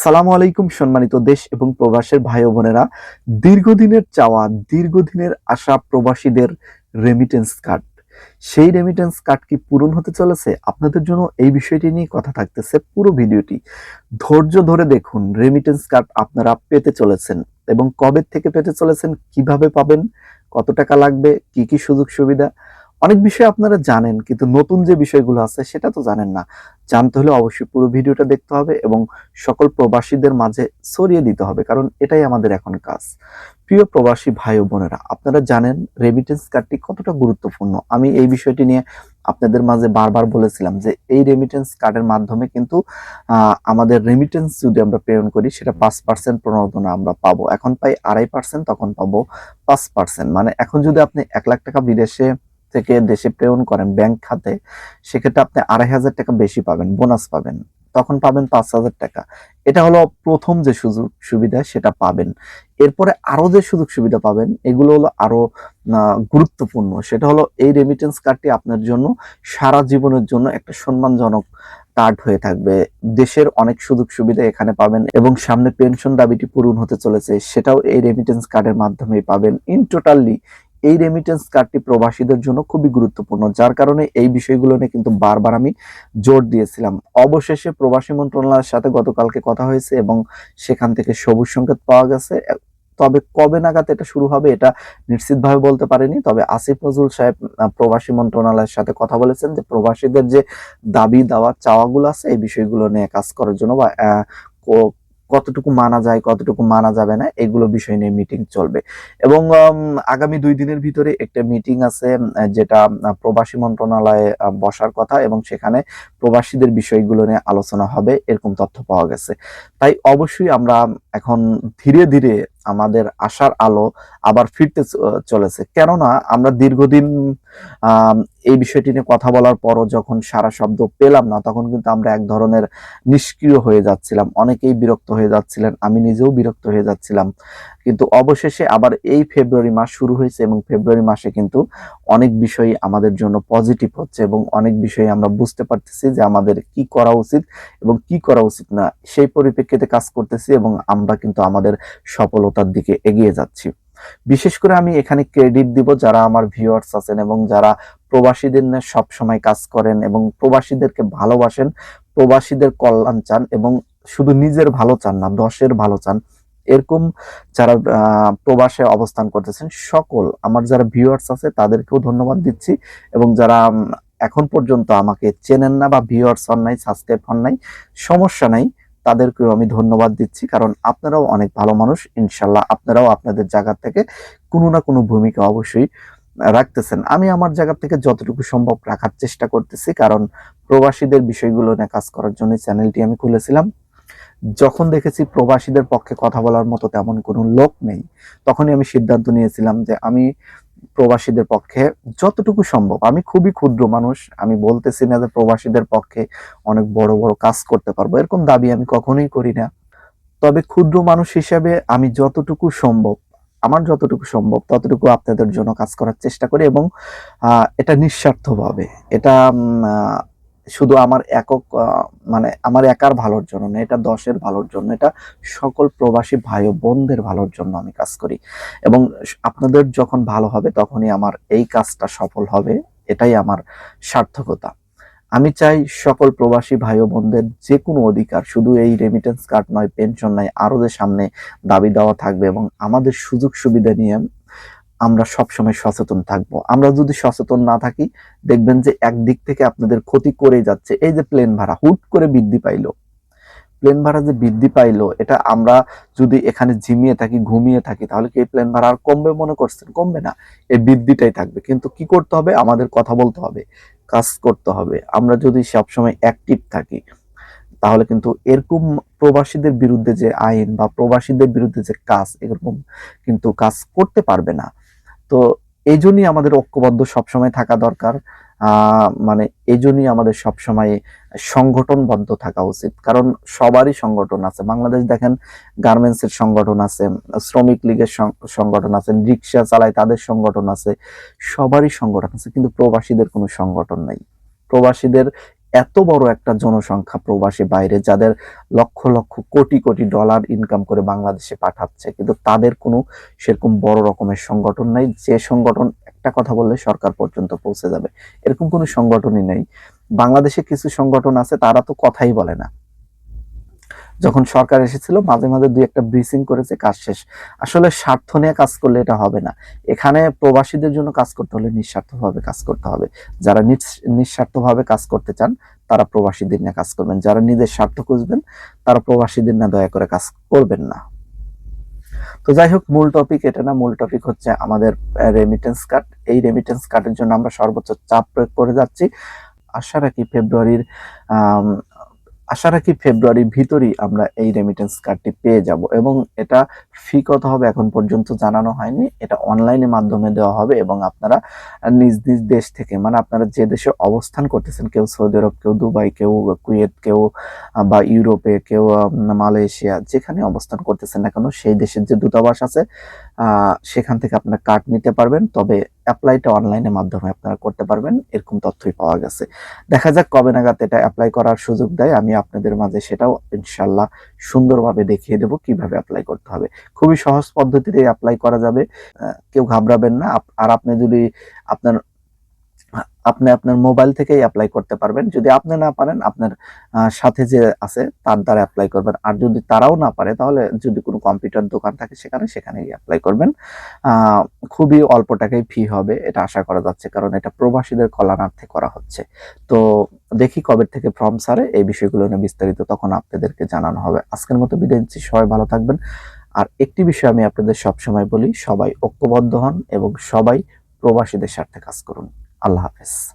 সালামু আলাইকুম, সম্মানিত দেশ এবং প্রবাসের ভাই বোনেরা। দীর্ঘদিনের চাওয়া, দীর্ঘদিনের আশা প্রবাসীদের রেমিটেন্স কার্ড সেই রেমিটেন্স কার্ড কি পূরণ হতে চলেছে? আপনাদের জন্য এই বিষয়টি নিয়ে কথা থাকতেছে পুরো ভিডিওটি। ধৈর্য ধরে দেখুন রেমিটেন্স কার্ড আপনারা পেতে চলেছেন এবং কবে থেকে পেতে চলেছেন, কীভাবে পাবেন, কত টাকা লাগবে, কি কি সুযোগ সুবিধা অনেক বিষয় আপনারা জানেন, কিন্তু নতুন যে বিষয়গুলো আছে সেটা তো জানেন না। জানতে হলে অবশ্যই পুরো ভিডিওটা দেখতে হবে এবং সকল প্রবাসীদের মাঝে ছড়িয়ে দিতে হবে, কারণ এটাই আমাদের এখন কাজ। প্রিয় প্রবাসী ভাই ও বোনেরা, আপনারা জানেন রেমিটেন্স কার্ডটি কতটা গুরুত্বপূর্ণ? আমি এই বিষয়টি নিয়ে আপনাদের মাঝে বারবার বলেছিলাম যে এই রেমিটেন্স কার্ডের মাধ্যমে কিন্তু আমাদের রেমিটেন্স যদি আমরা প্রেরণ করি, সেটা পাঁচ পার্সেন্ট প্রণোদনা আমরা পাবো। এখন পাই আড়াই পার্সেন্ট তখন পাবো পাঁচ পার্সেন্ট মানে এখন যদি আপনি এক লাখ টাকা বিদেশে থেকে দেশে প্রেরণ করেন ব্যাংক খাতে সেক্ষেত্রে আপনি আড়াই হাজার টাকা বেশি পাবেন বোনাস পাবেন। তখন পাবেন পাঁচ হাজার টাকা। এটা হলো প্রথম যে সুযোগ সুবিধা সেটা পাবেন। এরপরে আরও যে সুযোগ সুবিধা পাবেন এগুলো হলো আরও আহ, গুরুত্বপূর্ণ। সেটা হলো এই রেমিটেন্স কার্ডটি আপনার জন্য সারা জীবনের জন্য একটা সম্মানজনক কার্ড হয়ে থাকবে। দেশের অনেক সুযোগ সুবিধা এখানে পাবেন এবং সামনে পেনশন দাবিটি পূরণ হতে চলেছে সেটাও এই রেমিটেন্স কার্ডের মাধ্যমেই পাবেন। ইন টোটালি এই রেমিটেন্স কার্ডটি প্রবাসীদের জন্য খুবই গুরুত্বপূর্ণ, যার কারণে এই বিষয়গুলো নিয়ে কিন্তু বারবার আমি জোর দিয়েছিলাম। অবশেষে প্রবাসী মন্ত্রণালয়ের সাথে গতকালকে কথা হয়েছে এবং সেখান থেকে সবুজ সংকেত পাওয়া গেছে। তবে কবে নাগাদ এটা শুরু হবে এটা নিশ্চিতভাবে বলতে পারেনি, তবে আসিফ নজরুল সাহেব প্রবাসী মন্ত্রণালয়ের সাথে কথা বলেছেন যে প্রবাসীদের যে দাবি দাওয়া চাওয়াগুলো আছে, এই বিষয়গুলো নিয়ে কাজ করার জন্য বা কতটুকু মানা যায়, কতটুকু মানা যাবে না, এগুলো বিষয় নিয়ে মিটিং চলবে। এবং আগামী দুই দিনের ভিতরে একটা মিটিং আছে যেটা প্রবাসী মন্ত্রণালয়ে বসার কথা এবং সেখানে প্রবাসীদের বিষয়গুলো নিয়ে আলোচনা হবে, এরকম তথ্য পাওয়া গেছে। তাই অবশ্যই আমরা এখন ধীরে ধীরে আমাদের আশার আলো আবার ফিরতে চলেছে। কেননা আমরা দীর্ঘদিন এই বিষয়টি নিয়ে কথা বলার পরও যখন সারা শব্দ পেলাম না, তখন কিন্তু আমরা এক ধরনের নিষ্ক্রিয় হয়ে যাচ্ছিলাম। অনেকেই বিরক্ত হয়ে যাচ্ছিলেন, আমি নিজেও বিরক্ত হয়ে যাচ্ছিলাম। কিন্তু অবশেষে আবার এই ফেব্রুয়ারি মাস শুরু হয়েছে এবং ফেব্রুয়ারি মাসে কিন্তু অনেক বিষয় আমাদের জন্য পজিটিভ হচ্ছে এবং অনেক বিষয় আমরা বুঝতে পারতেছি যে আমাদের কি করা উচিত এবং কি করা উচিত না, সেই পরিপ্রেক্ষিতে কাজ করতেছি এবং আমরা কিন্তু আমাদের সফলতার দিকে এগিয়ে যাচ্ছি। বিশেষ করে আমি এখানে ক্রেডিট দিব যারা আমার ভিউয়ার্স আছেন এবং যারা প্রবাসীদের নিয়ে সব সময় কাজ করেন এবং প্রবাসীদেরকে ভালোবাসেন, প্রবাসীদের কল্যাণ চান এবং শুধু নিজের ভালো চান না, দশের ভালো চান এরকম যারা প্রবাসে অবস্থান করতেছেন, সকল আমার যারা ভিউয়ার্স আছে, তাদেরকেও ধন্যবাদ দিচ্ছি এবং যারা এখন পর্যন্ত আমাকে চেনেন না বা ভিউয়ার্স হন নাই সাবস্ক্রাইব হন নাই, সমস্যা নাই, তাদেরকেও আমি ধন্যবাদ দিচ্ছি। কারণ আপনারাও অনেক ভালো মানুষ, ইনশাল্লাহ আপনারাও আপনাদের জায়গা থেকে কোনো না কোনো ভূমিকা অবশ্যই রাখতেছেন। আমি আমার জায়গা থেকে যতটুকু সম্ভব রাখার চেষ্টা করতেছি, কারণ প্রবাসীদের বিষয়গুলো নিয়ে কাজ করার জন্য চ্যানেলটি আমি খুলেছিলাম। যখন দেখেছি প্রবাসীদের পক্ষে কথা বলার মতো তেমন কোনো লোক নেই, তখনই আমি সিদ্ধান্ত নিয়েছিলাম যে আমি প্রবাসীদের পক্ষে যতটুকু সম্ভব, আমি খুবই ক্ষুদ্র মানুষ, আমি বলতেছি না যে প্রবাসীদের পক্ষে অনেক বড় বড় কাজ করতে পারব, এরকম দাবি আমি কখনোই করি না। তবে ক্ষুদ্র মানুষ হিসেবে আমি যতটুকু সম্ভব, আমার যতটুকু সম্ভব, ততটুকু আপনাদের জন্য কাজ করার চেষ্টা করি এবং এটা নিঃস্বার্থভাবে, এটা শুধু আমার একক মানে আমার একার ভালোর জন্য না এটা দশের ভালোর জন্য, এটা সকল প্রবাসী ভাই ও বোনদের ভালোর জন্য আমি কাজ করি। এবং আপনাদের যখন ভালো হবে, তখনই আমার এই কাজটা সফল হবে, এটাই আমার সার্থকতা। আমি চাই সকল প্রবাসী ভাই ও বোনদের যে কোনো অধিকার, শুধু এই রেমিটেন্স কার্ড নয় পেনশন নয়, আরও যে সামনে দাবি দেওয়া থাকবে এবং আমাদের সুযোগ সুবিধা নিয়ে আমরা সবসময় সচেতন থাকব। আমরা যদি সচেতন না থাকি, দেখবেন যে একদিক থেকে আপনাদের ক্ষতি করে যাচ্ছে। এই যে প্লেন ভাড়া, হুট করে বৃদ্ধি পাইলো। প্লেন ভাড়া যে বৃদ্ধি পাইলো, এটা আমরা যদি এখানে ঝিমিয়ে থাকি, ঘুমিয়ে থাকি, তাহলে কি এই প্লেন ভাড়া আর কমবে মনে করছেন? কমবে না। এই বৃদ্ধিটাই থাকবে। কিন্তু কি করতে হবে? আমাদের কথা বলতে হবে। কাজ করতে হবে। আমরা যদি সবসময় অ্যাক্টিভ থাকি, তাহলে কিন্তু এরকম প্রবাসীদের বিরুদ্ধে যে আইন বা প্রবাসীদের বিরুদ্ধে যে কাজ, এরকম কিন্তু কাজ করতে পারবে না। তো এই জন্যই আমাদের ঐক্যবদ্ধ সবসময় থাকা দরকার। মানে এই জন্যই আমাদের সবসময় সংগঠনবদ্ধ থাকা উচিত। কারণ সবারই সংগঠন আছে। বাংলাদেশ দেখেন, গার্মেন্টসের সংগঠন আছে, শ্রমিক লীগের সংগঠন আছে, রিক্সা চালায় তাদের সংগঠন আছে। সবারই সংগঠন আছে, কিন্তু প্রবাসীদের কোনো সংগঠন নাই। প্রবাসীদের এত বড় একটা জনসংখ্যা প্রবাসী বাইরে যাদের লক্ষ লক্ষ কোটি কোটি ডলার ইনকাম করে বাংলাদেশে পাঠাচ্ছে, কিন্তু তাদের কোনো সেরকম বড় রকমের সংগঠন নাই। যে সংগঠন একটা কথা বললে সরকার পর্যন্ত পৌঁছে যাবে, এরকম কোনো সংগঠনই নেই। বাংলাদেশে কিছু সংগঠন আছে, তারা তো কথাই বলে না। যখন সরকার এসেছিল, মাঝে মাঝে দুই একটা ব্রিসিং করেছে, কাজ শেষ। আসলে স্বার্থ নিয়ে কাজ করলে এটা হবে না। এখানে প্রবাসীদের জন্য কাজ করতে হলে নিঃস্বার্থভাবে কাজ করতে হবে। যারা নিঃস্বার্থভাবে কাজ করতে চান, তারা প্রবাসীদের নিয়ে কাজ করবেন। যারা নিজের স্বার্থ খুঁজবেন, তারা প্রবাসীদের না দয়া করে কাজ করবেন না। তো যাই হোক, মূল টপিক এটা না, মূল টপিক হচ্ছে আমাদের রেমিটেন্স কার্ড এই রেমিটেন্স কার্ডের জন্য আমরা সর্বোচ্চ চাপ প্রয়োগ করে যাচ্ছি। আশা রাখি ফেব্রুয়ারির আশা রাখি ফেব্রুয়ারির ভিতরই আমরা এই রেমিটেন্স কার্ডটি পেয়ে যাব এবং এটা ফি কত হবে এখন পর্যন্ত জানানো হয়নি। এটা অনলাইনের মাধ্যমে দেওয়া হবে এবং আপনারা নিজ নিজ দেশ থেকে মানে আপনারা যে দেশে অবস্থান করতেছেন, কেউ সৌদি আরব, কেউ দুবাই, কেউ কুয়েত, কেউ বা ইউরোপে, কেউ মালয়েশিয়া, যেখানে অবস্থান করতেছেন না কেন, সেই দেশের যে দূতাবাস আছে সেখান থেকে আপনারা কার্ড নিতে পারবেন। তবে অ্যাপ্লাইটা অনলাইনের মাধ্যমে আপনারা করতে পারবেন। এরকম তথ্যই পাওয়া গেছে। দেখা যাক কবে নাগাদ এটা অ্যাপ্লাই করার সুযোগ দেয়। আমি আপনাদের মাঝে সেটাও ইনশাল্লাহ সুন্দরভাবে দেখিয়ে দেবো কীভাবে অ্যাপ্লাই করতে হবে। খুবই সহজ পদ্ধতিতে অ্যাপ্লাই করা যাবে। কেউ ঘাবড়াবেন না। আর আপনি যদি আপনার, আপনি আপনার মোবাইল থেকেই অ্যাপ্লাই করতে পারবেন। যদি আপনি না পারেন, আপনার সাথে যে আছে, তার দ্বারা অ্যাপ্লাই করবেন। আর যদি তারাও না পারে, তাহলে যদি কোনো কম্পিউটার দোকান থাকে সেখানে সেখানে অ্যাপ্লাই করবেন। খুবই অল্প টাকায় ফি হবে, এটা আশা করা যাচ্ছে। কারণ এটা প্রবাসীদের কল্যাণার্থে করা হচ্ছে। তো দেখি কবে থেকে ফর্ম সারে এই বিষয়গুলো নিয়ে বিস্তারিত তখন আপনাদেরকে জানানো হবে। আজকের মতো বিদায় নিচ্ছি। সবাই ভালো থাকবেন। আর একটি বিষয় আমি আপনাদের সবসময় বলি, সবাই ঐক্যবদ্ধ হন এবং সবাই প্রবাসীদের স্বার্থে কাজ করুন। আল্লাহ হাফেজ।